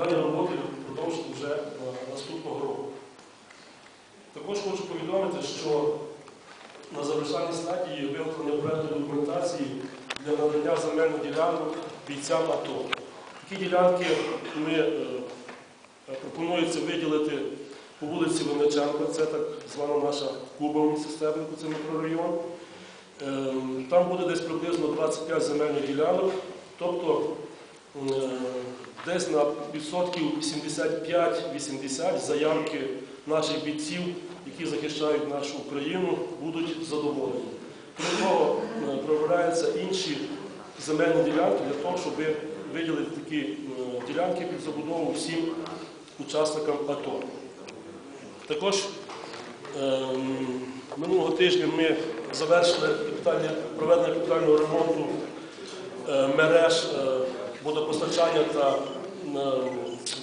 дані роботи продовжити вже е, наступного року. Також хочу повідомити, що на завершальній стадії виготовлення проєктної документації для надання земельних ділянок бійцям АТО. Такі ділянки ми е, пропонується виділити по вулиці Винниченка, це так звана наша Куба в місті це мікрорайон. Ем, Там буде десь приблизно 25 земельних ділянок, тобто е, десь на відсотків 75-80 заявки наших бійців, які захищають нашу Україну, будуть задоволені. Крім того, е, проявляються інші земельні ділянки для того, щоб виділити такі е, ділянки під забудову всім учасникам АТО. Також ем, минулого тижня ми завершили проведення капітального ремонту е, мереж водопостачання та е,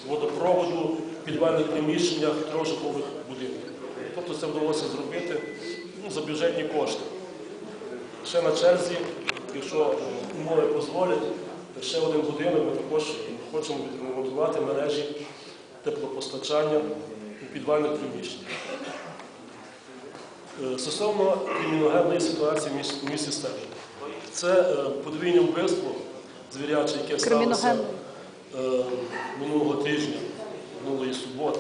водопроводу в підвальних приміщеннях трьохжитлових будинків. Тобто це вдалося зробити ну, за бюджетні кошти. Ще на черзі, якщо умови дозволять, ще один будинок ми також хочемо відремонтувати мережі теплопостачання у підвальних приміщеннях. Е, Стосовно криміногенної ситуації в місті Стебник. Це е, подвійне вбивство звіряче, яке сталося е, минулого тижня, минулої суботи,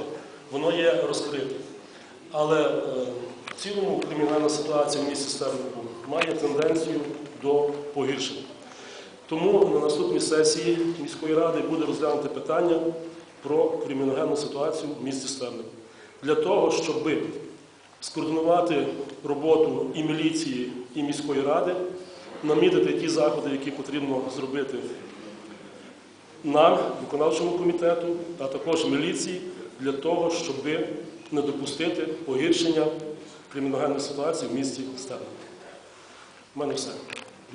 воно є розкритим. Але е, в цілому кримінальна ситуація в місті Стебнику має тенденцію до погіршення. Тому на наступній сесії міської ради буде розглянути питання про криміногенну ситуацію в місті Стебнику. Для того, щоб скоординувати роботу і міліції, і міської ради, намітити ті заходи, які потрібно зробити нам, виконавчому комітету, а також міліції, для того, щоб не допустити погіршення криміногенної ситуації в місті Стебник. У мене все.